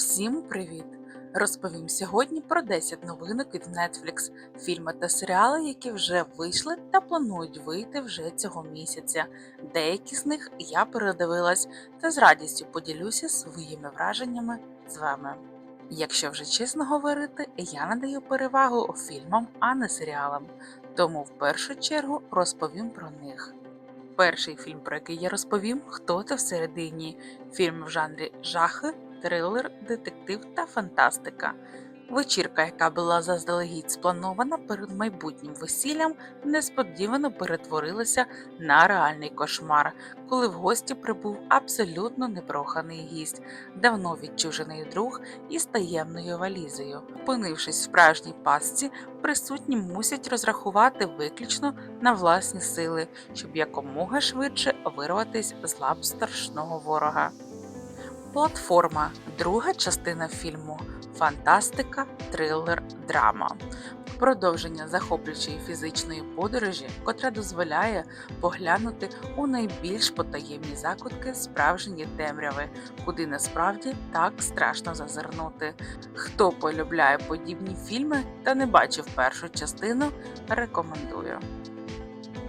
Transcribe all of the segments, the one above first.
Всім привіт! Розповім сьогодні про 10 новинок від Netflix, фільми та серіали, які вже вийшли та планують вийти вже цього місяця. Деякі з них я передивилась та з радістю поділюся своїми враженнями з вами. Якщо вже чесно говорити, я надаю перевагу фільмам, а не серіалам, тому в першу чергу розповім про них. Перший фільм, про який я розповім, хто ти всередині. Фільм в жанрі жахи, трилер, детектив та фантастика. Вечірка, яка була заздалегідь спланована перед майбутнім весіллям, несподівано перетворилася на реальний кошмар, коли в гості прибув абсолютно непроханий гість, давно відчужений друг із таємною валізою. Опинившись в справжній пастці, присутні мусять розрахувати виключно на власні сили, щоб якомога швидше вирватися з лап страшного ворога. Платформа друга частина фільму Фантастика, трилер, драма. Продовження захоплюючої фізичної подорожі, котра дозволяє поглянути у найбільш потаємні закутки справжньої темряви, куди насправді так страшно зазирнути. Хто полюбляє подібні фільми та не бачив першу частину, рекомендую.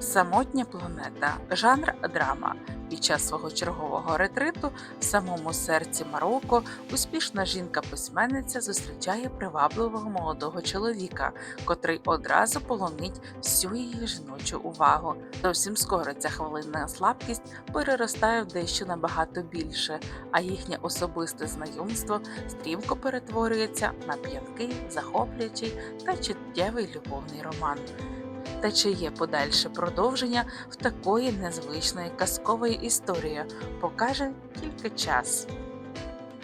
Самотня планета жанр драма. Під час свого чергового ретриту в самому серці Марокко успішна жінка-письменниця зустрічає привабливого молодого чоловіка, котрий одразу полонить всю її жіночу увагу. Зовсім скоро ця хвилинна слабкість переростає в дещо набагато більше, а їхнє особисте знайомство стрімко перетворюється на п'янкий, захоплюючий та чуттєвий любовний роман. Та чи є подальше продовження в такої незвичної казкової історії, покаже тільки час.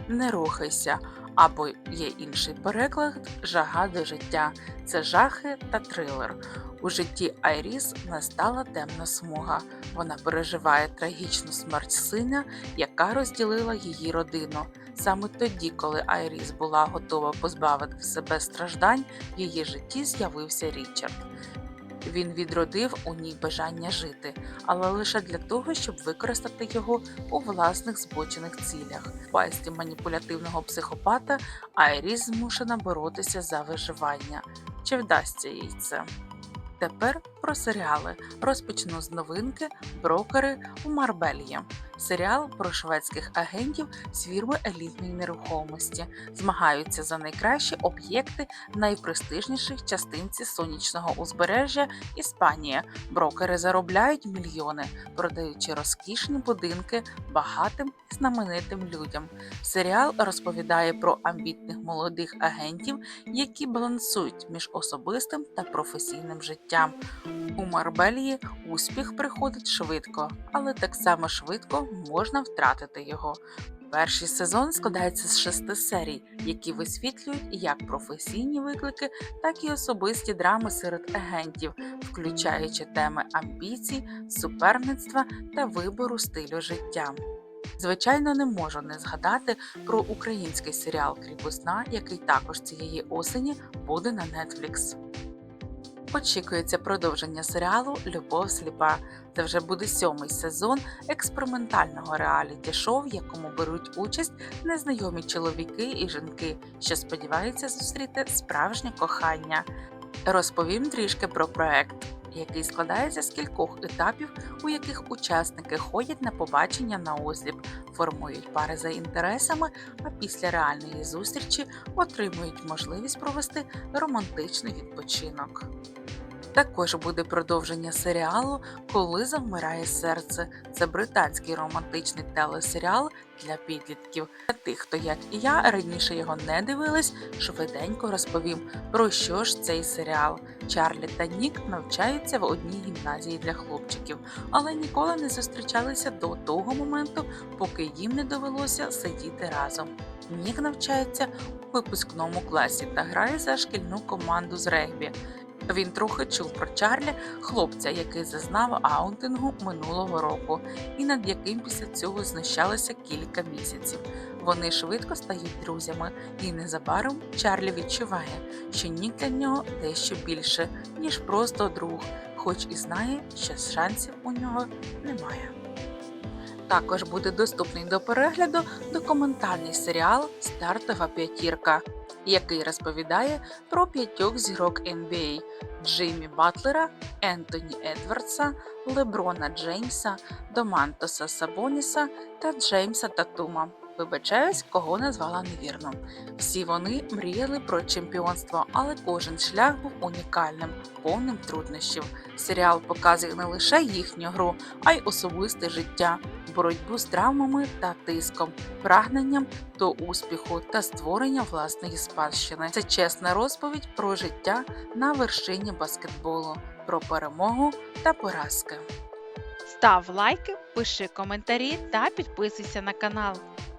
Не рухайся, або є інший переклад Жага до життя. Це жахи та трилер. У житті Айріс настала темна смуга. Вона переживає трагічну смерть сина, яка розділила її родину. Саме тоді, коли Айріс була готова позбавити себе страждань, в її житті з'явився Річард. Він відродив у ній бажання жити, але лише для того, щоб використати його у власних збочених цілях. В пасті маніпулятивного психопата Айріс змушена боротися за виживання. Чи вдасться їй це? Тепер про серіали. Розпочну з новинки Брокери у Марбельї. Серіал про шведських агентів з фірми елітної нерухомості змагаються за найкращі об'єкти найпрестижніших частинці сонячного узбережжя Іспанія. Брокери заробляють мільйони, продаючи розкішні будинки багатим і знаменитим людям. Серіал розповідає про амбітних молодих агентів, які балансують між особистим та професійним життям. У Марбелії успіх приходить швидко, але так само швидко можна втратити його. Перший сезон складається з шести серій, які висвітлюють як професійні виклики, так і особисті драми серед агентів, включаючи теми амбіцій, суперництва та вибору стилю життя. Звичайно, не можу не згадати про український серіал Кріпосна, який також цієї осені буде на Netflix. Очікується продовження серіалу Любов сліпа. Це вже буде сьомий сезон експериментального реаліті-шоу, в якому беруть участь незнайомі чоловіки і жінки, що сподіваються зустріти справжнє кохання. Розповім трішки про проект який складається з кількох етапів, у яких учасники ходять на побачення на осліп, формують пари за інтересами, а після реальної зустрічі отримують можливість провести романтичний відпочинок. Також буде продовження серіалу Коли завмирає серце. Це британський романтичний телесеріал для підлітків. Для тих, хто як і я раніше його не дивились, швиденько розповім про що ж цей серіал. Чарлі та Нік навчаються в одній гімназії для хлопчиків, але ніколи не зустрічалися до того моменту, поки їм не довелося сидіти разом. Нік навчається у випускному класі та грає за шкільну команду з регбі. Він трохи чув про Чарлі, хлопця, який зазнав аутингу минулого року, і над яким після цього знущалися кілька місяців. Вони швидко стають друзями, і незабаром Чарлі відчуває, що Нік для нього дещо більше, ніж просто друг, хоч і знає, що шансів у нього немає. Також буде доступний до перегляду документальний серіал Стартова п'ятірка, який розповідає про п'ятьох зірок NBA Джиммі Батлера, Ентоні Едвардса, Леброна Джеймса, Домантоса Сабоніса та Джеймса Татума. Вибачаюсь, кого назвала невірно. Всі вони мріяли про чемпіонство, але кожен шлях був унікальним, повним труднощів. Серіал показує не лише їхню гру, а й особисте життя, боротьбу з травмами та тиском, прагненням до успіху та створення власної спадщини. Це чесна розповідь про життя на вершині баскетболу, про перемогу та поразки. Став лайки, пиши коментарі та підписуйся на канал.